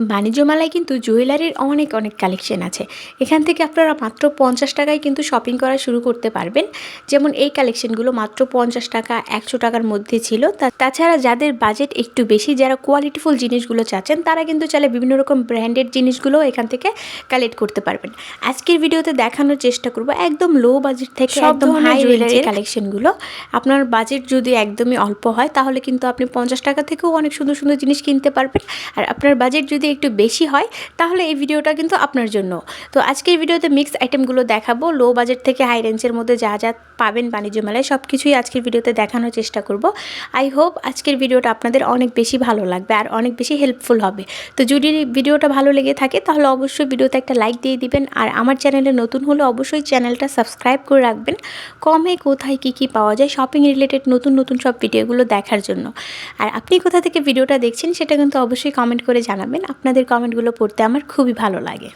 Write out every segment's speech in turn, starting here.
বাণিজ্য মেলায় কিন্তু জুয়েলারির অনেক অনেক কালেকশন আছে। এখান থেকে আপনারা মাত্র পঞ্চাশ টাকায় কিন্তু শপিং করা শুরু করতে পারবেন। যেমন এই কালেকশনগুলো মাত্র পঞ্চাশ টাকা একশো টাকার মধ্যে ছিল। তা- তাছাড়া যাদের বাজেট একটু বেশি যারা কোয়ালিটিফুল জিনিসগুলো চাচ্ছেন তারা কিন্তু চাইলে বিভিন্ন রকম ব্র্যান্ডেড জিনিসগুলো এখান থেকে কালেক্ট করতে পারবেন। আজকের ভিডিওতে দেখানোর চেষ্টা করব একদম লো বাজেট থেকে একদম হাই জুয়েলারি। কালেকশনগুলো আপনার বাজেট যদি একদমই অল্প হয় তাহলে কিন্তু আপনি পঞ্চাশ টাকা থেকেও অনেক সুন্দর সুন্দর জিনিস কিনতে পারবেন। আর আপনার বাজেট যদি একটু বেশি হয়, তাহলে এই ভিডিওটা কিন্তু আপনার জন্য। তো আজকের ভিডিওতে মিক্স আইটেমগুলো দেখাবো। লো বাজেট থেকে হাই রেঞ্জের মধ্যে যা যা পাবেন বাণিজ্য মেলায় সব কিছুই আজকের ভিডিওতে দেখানোর চেষ্টা করব। আই হোপ আজকের ভিডিওটা আপনাদের অনেক বেশি ভালো লাগবে আর অনেক বেশি হেল্পফুল হবে। তো যদি ভিডিওটা ভালো লেগে থাকে, তাহলে অবশ্যই ভিডিওতে একটা লাইক দিয়ে দিবেন আর আমার চ্যানেলে নতুন হলে অবশ্যই চ্যানেলটা সাবস্ক্রাইব করে রাখবেন। কমে কোথায় কী কী পাওয়া যায় শপিং রিলেটেড নতুন নতুন সব ভিডিওগুলো দেখার জন্য। আর আপনি কোথা থেকে ভিডিওটা দেখছেন, সেটা কিন্তু অবশ্যই কমেন্ট করে জানাবেন। আপনাদের কমেন্টগুলো পড়তে আমার খুবই ভালো লাগে।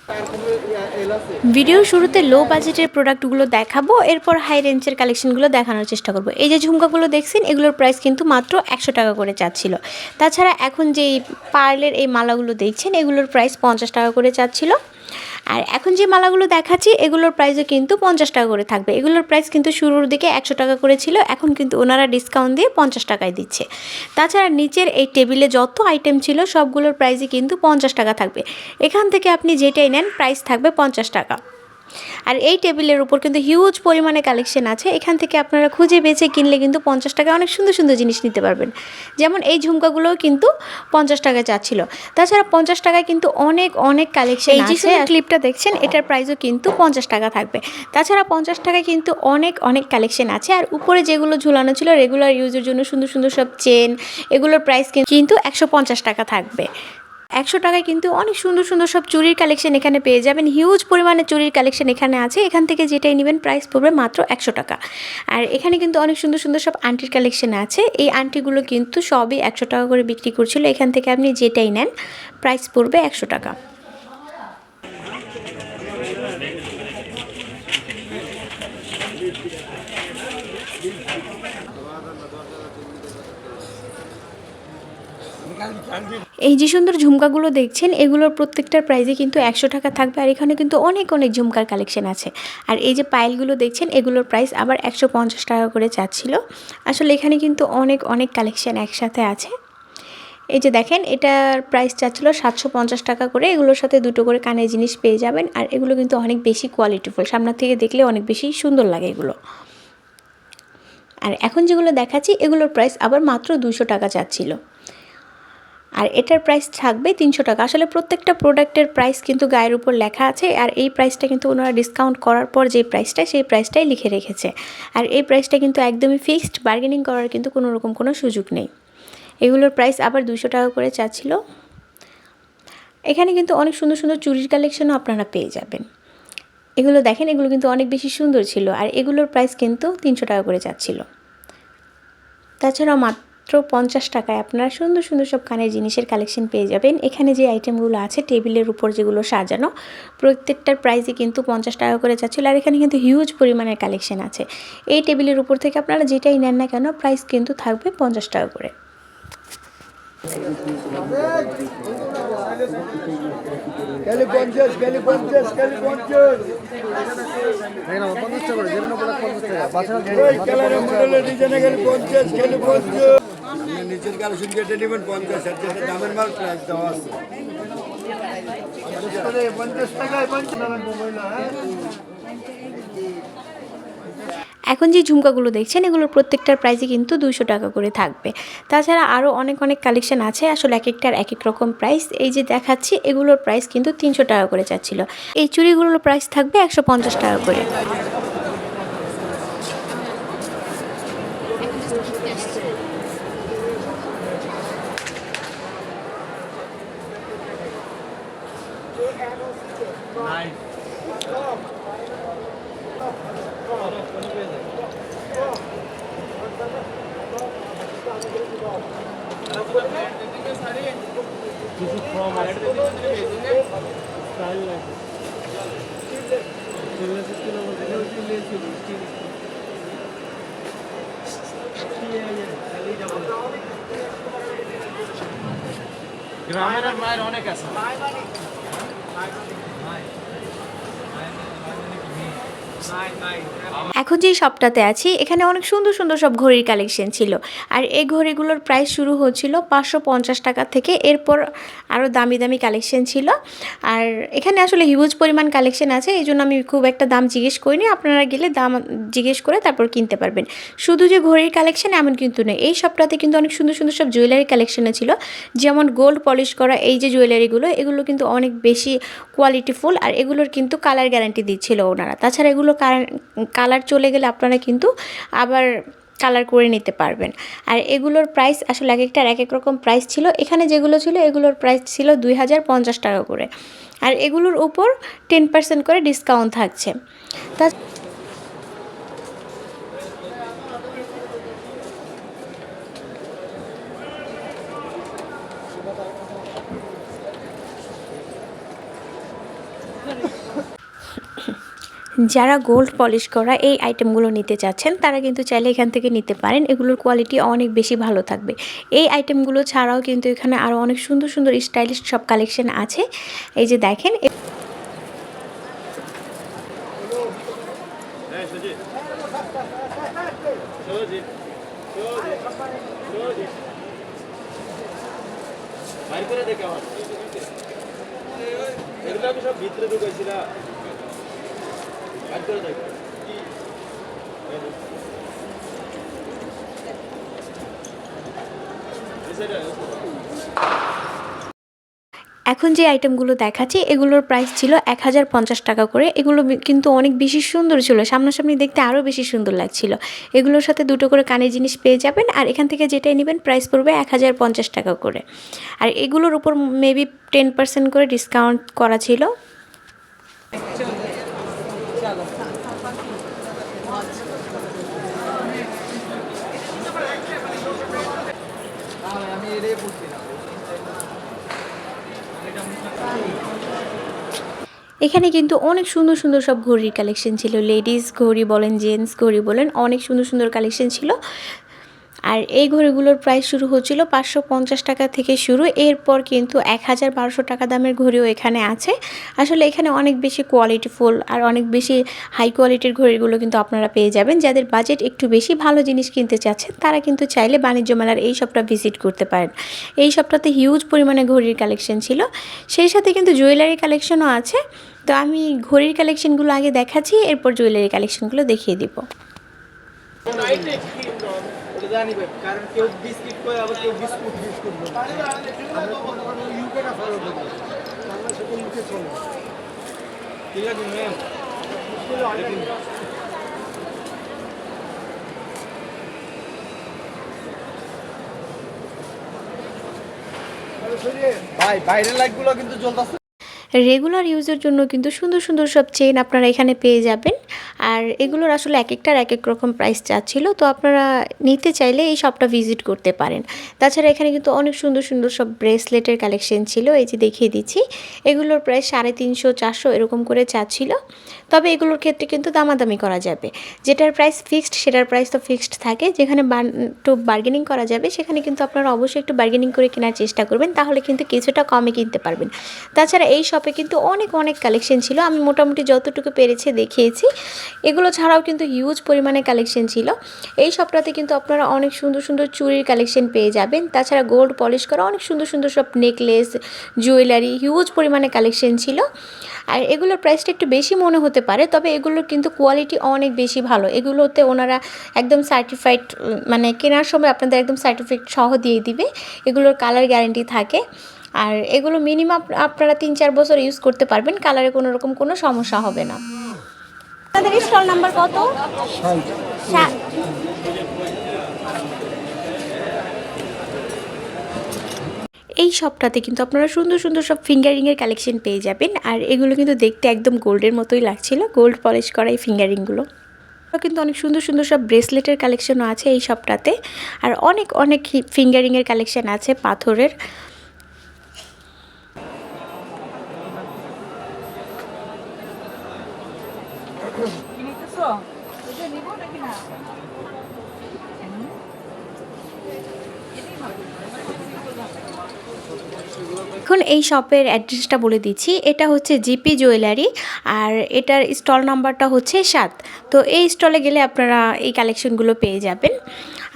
ভিডিও শুরুতে লো বাজেটের প্রোডাক্টগুলো দেখাবো, এরপর হাই রেঞ্জের কালেকশনগুলো দেখানোর চেষ্টা করব। এই যে ঝুমকাগুলো দেখছেন, এগুলোর প্রাইস কিন্তু মাত্র একশো টাকা করে চাচ্ছিল। তাছাড়া এখন যে পার্লের এই মালাগুলো দেখছেন, এগুলোর প্রাইস পঞ্চাশ টাকা করে চাচ্ছিল। আর এখন যে মালাগুলো দেখাচ্ছি, এগুলোর প্রাইসও কিন্তু পঞ্চাশ টাকা করে থাকবে। এগুলোর প্রাইস কিন্তু শুরুর দিকে একশো টাকা করে ছিল, এখন কিন্তু ওনারা ডিসকাউন্ট দিয়ে পঞ্চাশ টাকায় দিচ্ছে। তাছাড়া নিচের এই টেবিলে যত আইটেম ছিল, সবগুলোর প্রাইসই কিন্তু পঞ্চাশ টাকা থাকবে। এখান থেকে আপনি যেটাই নেন প্রাইস থাকবে পঞ্চাশ টাকা। আর এই টেবিলের উপর কিন্তু হিউজ পরিমাণে কালেকশন আছে। এখান থেকে আপনারা খুঁজে বেছে কিনলে কিন্তু পঞ্চাশ টাকায় অনেক সুন্দর সুন্দর জিনিস নিতে পারবেন। যেমন এই ঝুমকাগুলোও কিন্তু পঞ্চাশ টাকায় চাচ্ছিল। তাছাড়া পঞ্চাশ টাকায় কিন্তু অনেক অনেক কালেকশন এই যে ক্লিপটা দেখছেন এটার প্রাইসও কিন্তু পঞ্চাশ টাকা থাকবে। তাছাড়া পঞ্চাশ টাকায় কিন্তু অনেক অনেক কালেকশন আছে। আর উপরে যেগুলো ঝুলানো ছিল রেগুলার ইউজের জন্য সুন্দর সুন্দর সব চেন এগুলোর প্রাইস কিন্তু একশো পঞ্চাশ টাকা থাকবে। একশো টাকায় কিন্তু অনেক সুন্দর সুন্দর সব চুরির কালেকশন এখানে পেয়ে যাবেন। হিউজ পরিমাণে চুরির কালেকশন এখানে আছে। এখান থেকে যেটাই নেবেন প্রাইস পড়বে মাত্র একশো টাকা। আর এখানে কিন্তু অনেক সুন্দর সুন্দর সব আন্টির কালেকশন আছে। এই আন্টিগুলো কিন্তু সবই একশো টাকা করে বিক্রি করছিল। এখান থেকে আপনি যেটাই নেন প্রাইস পড়বে একশো টাকা। এই যে সুন্দর ঝুমকাগুলো দেখছেন, এগুলোর প্রত্যেকটার প্রাইসে কিন্তু একশো টাকা থাকবে আর এখানে কিন্তু অনেক অনেক ঝুমকার কালেকশন আছে। আর এই যে পাইলগুলো দেখছেন, এগুলোর প্রাইস আবার একশো পঞ্চাশ টাকা করে চাচ্ছিল। আসলে এখানে কিন্তু অনেক অনেক কালেকশন একসাথে আছে। এই যে দেখেন, এটার প্রাইস চাচ্ছিল সাতশো পঞ্চাশ টাকা করে, এগুলোর সাথে দুটো করে কানের জিনিস পেয়ে যাবেন আর এগুলো কিন্তু অনেক বেশি কোয়ালিটিফুল সামনের থেকে দেখলে অনেক বেশি সুন্দর লাগে এগুলো। আর এখন যেগুলো দেখাচ্ছি, এগুলোর প্রাইস আবার মাত্র দুশো টাকা চাচ্ছিল। আর এটার প্রাইস থাকবে তিনশো টাকা। আসলে প্রত্যেকটা প্রোডাক্টের প্রাইস কিন্তু গায়ের উপর লেখা আছে আর এই প্রাইসটা কিন্তু ওনারা ডিসকাউন্ট করার পর যে প্রাইসটা সেই প্রাইসটাই লিখে রেখেছে। আর এই প্রাইসটা কিন্তু একদমই ফিক্সড বার্গেনিং করার কিন্তু কোনো রকম কোনো সুযোগ নেই। এগুলোর প্রাইস আবার দুশো টাকা করে চাচ্ছিল। এখানে কিন্তু অনেক সুন্দর সুন্দর চুরির কালেকশনও আপনারা পেয়ে যাবেন। এগুলো দেখেন, এগুলো কিন্তু অনেক বেশি সুন্দর ছিল। আর এগুলোর প্রাইস কিন্তু তিনশো টাকা করে চাচ্ছিল। তাছাড়াও মাত্র পঞ্চাশ টাকায় আপনারা সুন্দর সুন্দর সব কানের জিনিসের কালেকশন পেয়ে যাবেন। এখানে যে আইটেমগুলো আছে টেবিলের উপর যেগুলো সাজানো প্রত্যেকটার প্রাইসই কিন্তু পঞ্চাশ টাকা করে চাচ্ছিল আর এখানে কিন্তু হিউজ পরিমাণের কালেকশন আছে। এই টেবিলের উপর থেকে আপনারা যেটাই নেন না কেন প্রাইস কিন্তু থাকবে পঞ্চাশ টাকা করে। গেলি পঞ্চাশ গেলি পঞ্চাশ গেলি পঞ্চাশ। ওই কালারের মডেলের ডিজাইনে গেলি পঞ্চাশ গেলি পঞ্চাশ। আপনি নিচের কালেকশন যেটা নেবেন পঞ্চাশ আর যেটা দামের মাল প্রাইস দেওয়া আছে। এখন যে ঝুমকাগুলো দেখছেন এগুলোর প্রত্যেকটার প্রাইসই কিন্তু দুশো টাকা করে থাকবে। তাছাড়া আরও অনেক অনেক কালেকশন আছে আসলে এক একটার এক এক রকম প্রাইস এই যে দেখাচ্ছি এগুলোর প্রাইস কিন্তু তিনশো টাকা করে চাচ্ছিল এই চুড়িগুলোর প্রাইস থাকবে একশো পঞ্চাশ টাকা করে। This is from us. Style like this. Similar to kilo, similar to less to this. Yeah, yeah. Grammar and mine on a casa. My money. My money. My money. My money. My money. এখন যে শপটাতে আছি, এখানে অনেক সুন্দর সুন্দর সব ঘড়ির collection ছিল। আর এই ঘড়িগুলোর প্রাইস শুরু হচ্ছিল পাঁচশো পঞ্চাশ টাকা থেকে, এরপর আরও দামি দামি কালেকশন ছিল। আর এখানে আসলে হিউজ পরিমাণ কালেকশন আছে, এই জন্য আমি খুব একটা দাম জিজ্ঞেস করিনি। আপনারা গেলে দাম জিজ্ঞেস করে তারপর কিনতে পারবেন। শুধু যে ঘড়ির কালেকশন এমন কিন্তু নেই এই শপটাতে কিন্তু অনেক সুন্দর সুন্দর সব জুয়েলারি কালেকশনে ছিল। যেমন গোল্ড পলিশ করা এই যে জুয়েলারিগুলো এগুলো কিন্তু অনেক বেশি কোয়ালিটিফুল আর এগুলোর কিন্তু কালার গ্যারান্টি দিচ্ছিল ওনারা। তাছাড়া এগুলো কালার চলে গেলে আপনারা কিন্তু আবার কালার করে নিতে পারবেন। আর এগুলোর প্রাইস আসলে এক একটার এক এক রকম প্রাইস ছিল। এখানে যেগুলো ছিল, এগুলোর প্রাইস ছিল দুই হাজার পঞ্চাশ টাকা করে। আর এগুলোর উপর টেন পার্সেন্ট করে ডিসকাউন্ট থাকছে। তা যারা গোল্ড পলিশ করা এই আইটেমগুলো নিতে চাচ্ছেন, তারা কিন্তু চাইলে এখান থেকে নিতে পারেন। এগুলোর কোয়ালিটি অনেক বেশি ভালো থাকবে। এই আইটেমগুলো ছাড়াও কিন্তু এখানে আরও অনেক সুন্দর সুন্দর স্টাইলিশ সব কালেকশন আছে। এই যে দেখেন ভিতরে দেখ এখন যে আইটেমগুলো দেখাচ্ছি, এগুলোর প্রাইস ছিল এক হাজার পঞ্চাশ টাকা করে। এগুলো কিন্তু অনেক বেশি সুন্দর ছিল। সামনাসামনি দেখতে আরও বেশি সুন্দর লাগছিল। এগুলোর সাথে দুটো করে কানের জিনিস পেয়ে যাবেন, আর এখান থেকে যেটাই নেবেন প্রাইস পড়বে এক হাজার পঞ্চাশ টাকা করে। আর এগুলোর উপর মেবি টেন পার্সেন্ট করে ডিসকাউন্ট করা ছিল। এখানে কিন্তু অনেক সুন্দর সুন্দর সব ঘড়ির কালেকশন ছিল। লেডিস ঘড়ি বলেন জেন্টস ঘড়ি বলেন, অনেক সুন্দর সুন্দর কালেকশন ছিল। আর এই ঘড়িগুলোর প্রাইস শুরু হচ্ছিল পাঁচশো পঞ্চাশ টাকা থেকে শুরু। এরপর কিন্তু এক হাজার বারোশো টাকা দামের ঘড়িও এখানে আছে। আসলে এখানে অনেক বেশি কোয়ালিটিফুল আর অনেক বেশি হাই কোয়ালিটির ঘড়িগুলো কিন্তু আপনারা পেয়ে যাবেন। যাদের বাজেট একটু বেশি ভালো জিনিস কিনতে চাচ্ছেন, তারা কিন্তু চাইলে বাণিজ্য মেলার এই সবটা ভিজিট করতে পারেন। এই সবটাতে হিউজ পরিমাণে ঘড়ির কালেকশন ছিল। সেই সাথে কিন্তু জুয়েলারি কালেকশনও আছে। তো আমি ঘড়ির কালেকশনগুলো আগে দেখাচ্ছি, এরপর জুয়েলারি কালেকশনগুলো দেখিয়ে দিব। জানি ভাই কারণ কেউ বিস্কিট করে, আবার কেউ বিস্কুট বিস্কুট ভাই বাইরের লাইটগুলো কিন্তু জ্বলতেছে। রেগুলার ইউজের জন্য কিন্তু সুন্দর সুন্দর সব চেইন আপনারা এখানে পেয়ে যাবেন। আর এগুলোর আসলে এক একটার এক এক রকম প্রাইস চাচ্ছিল। তো আপনারা নিতে চাইলে এই শপটা ভিজিট করতে পারেন। তাছাড়া এখানে কিন্তু অনেক সুন্দর সুন্দর সব ব্রেসলেটের কালেকশন ছিল। এই যে দেখিয়ে দিচ্ছি, এগুলোর প্রায় সাড়ে তিনশো, চারশো এরকম করে চাচ্ছিল। তবে এগুলোর ক্ষেত্রে কিন্তু দামাদামি করা যাবে। যেটার প্রাইস ফিক্সড সেটার প্রাইস তো ফিক্সড থাকে। যেখানে একটু বার্গেনিং করা যাবে, সেখানে কিন্তু আপনারা অবশ্যই একটু বার্গেনিং করে কেনার চেষ্টা করবেন। তাহলে কিন্তু কিছুটা কমে কিনতে পারবেন। তাছাড়া এই শপে কিন্তু অনেক অনেক কালেকশন ছিল। আমি মোটামুটি যতটুকু পেরেছি দেখিয়েছি। এগুলো ছাড়াও কিন্তু হিউজ পরিমাণে কালেকশন ছিল। এই শপটাতে কিন্তু আপনারা অনেক সুন্দর সুন্দর চুরির কালেকশন পেয়ে যাবেন। তাছাড়া গোল্ড পলিশ করা অনেক সুন্দর সুন্দর সব নেকলেস জুয়েলারি হিউজ পরিমাণে কালেকশন ছিল। আর এগুলোর প্রাইসটা একটু বেশি মনে হতে পারে, তবে এগুলোর কিন্তু কোয়ালিটি অনেক বেশি ভালো। এগুলোতে ওনারা একদম সার্টিফাইড মানে কেনার সময় আপনাদের একদম সার্টিফিকেট সহ দিয়ে দিবে। এগুলোর কালার গ্যারেন্টি থাকে। আর এগুলো মিনিমাম আপনারা তিন চার বছর ইউজ করতে পারবেন। কালারে কোনো রকম কোনো সমস্যা হবে না। আপনাদের স্টল নাম্বার কত? এই শপটাতে কিন্তু আপনারা সুন্দর সুন্দর সব ফিঙ্গারিংয়ের কালেকশন পেয়ে যাবেন। আর এগুলো কিন্তু দেখতে একদম গোল্ডের মতোই লাগছিল গোল্ড পলিশ করা এই ফিঙ্গারিংগুলো কিন্তু অনেক সুন্দর সুন্দর সব ব্রেসলেটের কালেকশনও আছে এই শপটাতে আর অনেক অনেক ফিঙ্গারিংয়ের কালেকশন আছে পাথরের নিতেছো এটা নিবো নাকি না এটাই ভালো এখন এই শপের অ্যাড্রেসটা বলে দিচ্ছি। এটা হচ্ছে জিপি জুয়েলারি আর এটার স্টল নাম্বারটা হচ্ছে সাত। তো এই স্টলে গেলে আপনারা এই কালেকশনগুলো পেয়ে যাবেন।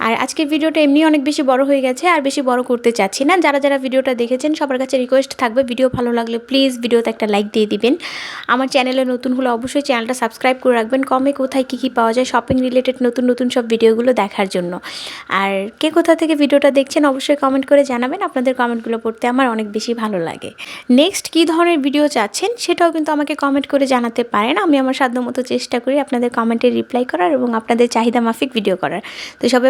আর আজকের ভিডিওটা এমনি অনেক বেশি বড় হয়ে গেছে আর বেশি বড় করতে চাচ্ছি না। যারা যারা ভিডিওটা দেখেছেন, সবার কাছে রিকোয়েস্ট থাকবে ভিডিও ভালো লাগলে প্লিজ ভিডিওতে একটা লাইক দিয়ে দিবেন। আমার চ্যানেলে নতুন হলে অবশ্যই চ্যানেলটা সাবস্ক্রাইব করে রাখবেন, কমে কোথায় কী কী পাওয়া যায় শপিং রিলেটেড নতুন নতুন সব ভিডিওগুলো দেখার জন্য। আর কে কোথা থেকে ভিডিওটা দেখছেন অবশ্যই কমেন্ট করে জানাবেন, আপনাদের কমেন্টগুলো পড়তে আমার অনেক বেশি ভালো লাগে। নেক্সট কী ধরনের ভিডিও চাচ্ছেন সেটাও কিন্তু আমাকে কমেন্ট করে জানাতে পারেন, আমি আমার সাধ্যমতো চেষ্টা করি আপনাদের কমেন্টে রিপ্লাই করার এবং আপনাদের চাহিদা মাফিক ভিডিও করার। তো সবাই